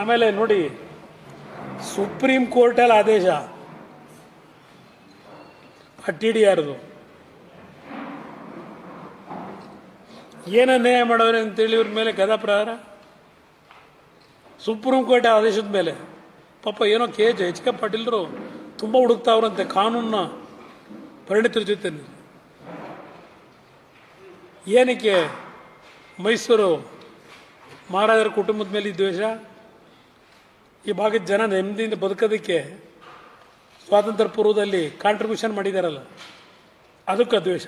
ಆಮೇಲೆ ನೋಡಿ ಸುಪ್ರೀಂ ಕೋರ್ಟಲ್ಲಿ ಆದೇಶ. ಟಿ ಡಿ ಆರ್ದು ಏನ ನ್ಯಾಯ ಮಾಡೋರೆ ಅಂತೇಳಿ ಇವ್ರ ಮೇಲೆ ಗದಾ ಪ್ರಹಾರ? ಸುಪ್ರೀಂ ಕೋರ್ಟ್ ಆದೇಶದ ಮೇಲೆ. ಪಾಪ ಏನೋ ಕೆ ಎಚ್ ಕೆ ಪಾಟೀಲ್ರು ತುಂಬ ಹುಡುಕ್ತಾವ್ರಂತೆ ಕಾನೂನ ಪರಿಣಿತರ ಜೊತೆ ಏನಕ್ಕೆ ಮೈಸೂರು ಮಹಾರಾಜರ ಕುಟುಂಬದ ಮೇಲೆ ದ್ವೇಷ? ಈ ಭಾಗದ ಜನ ನೆಮ್ಮದಿಯಿಂದ ಬದುಕೋದಕ್ಕೆ ಸ್ವಾತಂತ್ರ್ಯ ಪೂರ್ವದಲ್ಲಿ ಕಾಂಟ್ರಿಬ್ಯೂಷನ್ ಮಾಡಿದಾರಲ್ಲ, ಅದಕ್ಕೆ ದ್ವೇಷ.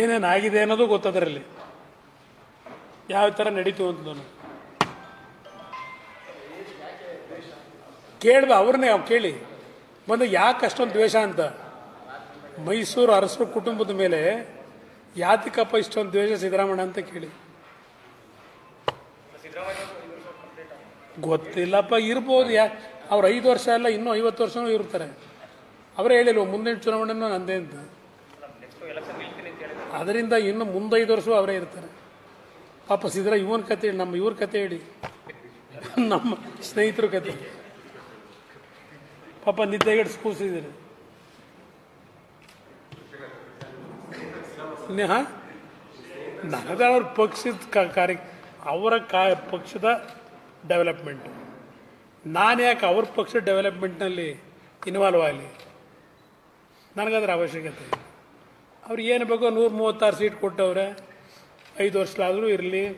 ಏನೇನಾಗಿದೆ ಅನ್ನೋದು ಗೊತ್ತದರಲ್ಲಿ. ಯಾವ ಥರ ನಡೀತು ಅಂತ ಕೇಳ್ಬ, ಅವ್ರನ್ನೇ ಅವ್ ಕೇಳಿ. ಬಂದು ಯಾಕೆ ಅಷ್ಟೊಂದು ದ್ವೇಷ ಅಂತ? ಮೈಸೂರು ಅರಸರು ಕುಟುಂಬದ ಮೇಲೆ ಯಾತಕಪ್ಪ ಇಷ್ಟೊಂದು ದ್ವೇಷ ಸಿದ್ದರಾಮಣ್ಣ ಅಂತ ಕೇಳಿ. ಗೊತ್ತಿಲ್ಲಪ್ಪ, ಇರ್ಬೋದು ಯಾ ಅವ್ರು ಐದು ವರ್ಷ ಅಲ್ಲ, ಇನ್ನೂ ಐವತ್ತು ವರ್ಷನೂ ಇರ್ತಾರೆ. ಅವರೇ ಹೇಳಿಲ್ವ, ಮುಂದಿನ ಚುನಾವಣೆನೂ ನಂದೇ ಅಂತ. ಅದರಿಂದ ಇನ್ನು ಮುಂದೈದು ವರ್ಷವೂ ಅವರೇ ಇರ್ತಾರೆ. ಪಾಪ ಸಿದ್ದರ ಇವನ ಕತೆ ಹೇಳಿ, ನಮ್ಮ ಇವ್ರ ಕತೆ ಹೇಳಿ. ನಮ್ಮ ಸ್ನೇಹಿತರ ಕತೆ. ಪಾಪ ನಿದ್ದೆಗೆಡ್ಸ್ ಕೂಸಿದ್ದೀರಿ ನೇಹ ನನಗೆ ಅವ್ರ ಪಕ್ಷದ ಕಾರ್ಯ ಅವರ ಕಾ ಪಕ್ಷದ ಡೆವಲಪ್ಮೆಂಟ್. ನಾನು ಯಾಕೆ ಅವ್ರ ಪಕ್ಷದ ಡೆವಲಪ್ಮೆಂಟ್ನಲ್ಲಿ ಇನ್ವಾಲ್ವ್ ಆಗಲಿ? ನನಗದ್ರ ಅವಶ್ಯಕತೆ ಅವ್ರು ಏನು ಬೇಕೋ ನೂರ ಮೂವತ್ತಾರು ಸೀಟ್ ಕೊಟ್ಟವ್ರೆ, ಐದು ವರ್ಷ ಇರಲಿ,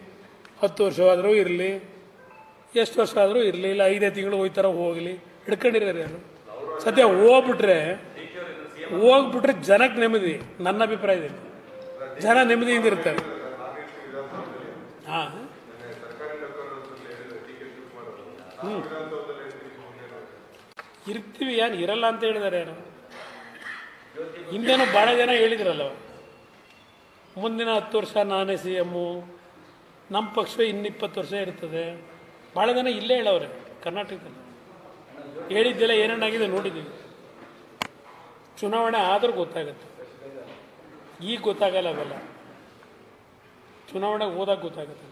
ಹತ್ತು ವರ್ಷವಾದರೂ ಇರಲಿ, ಎಷ್ಟು ವರ್ಷ ಆದರೂ ಇರಲಿ, ಇಲ್ಲ ಐದೇ ತಿಂಗಳು ಹೋಯ್ತಾರ ಹೋಗಲಿ, ಹಿಡ್ಕೊಂಡಿರೋರು ಯಾರು? ಸದ್ಯ ಹೋಗ್ಬಿಟ್ರೆ ಹೋಗ್ಬಿಟ್ರೆ ಜನಕ್ಕೆ ನೆಮ್ಮದಿ, ನನ್ನ ಅಭಿಪ್ರಾಯದಲ್ಲಿ ಜನ ನೆಮ್ಮದಿಯಿಂದ ಇರ್ತಾರೆ. ಹಾಂ. ಹ್ಞೂ ಇರ್ತೀವಿ ಏನು, ಇರಲ್ಲ ಅಂತ ಹೇಳಿದಾರೆ ಯಾರು? ಹಿಂದೇನೋ ಭಾಳ ಜನ ಹೇಳಿದ್ರಲ್ಲ. ಮುಂದಿನ ಹತ್ತು ವರ್ಷ ನಾನೇ ಸಿ ಎಮ್ಮು ನಮ್ಮ ಪಕ್ಷ ಇನ್ನಿಪ್ಪತ್ತು ವರ್ಷ ಇರ್ತದೆ. ಭಾಳ ಜನ ಇಲ್ಲೇ ಹೇಳವ್ರೆ, ಕರ್ನಾಟಕದಲ್ಲಿ. ಹೇಳಿದ್ದೆಲ್ಲ ಏನೇನಾಗಿದೆ ನೋಡಿದ್ದೀವಿ. ಚುನಾವಣೆ ಆದರೂ ಗೊತ್ತಾಗುತ್ತೆ. ಈಗ ಗೊತ್ತಾಗಲ್ಲ ಅವೆಲ್ಲ ಚುನಾವಣೆಗೆ ಹೋದಾಗ ಗೊತ್ತಾಗುತ್ತೆ.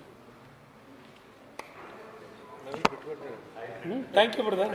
Thank you brother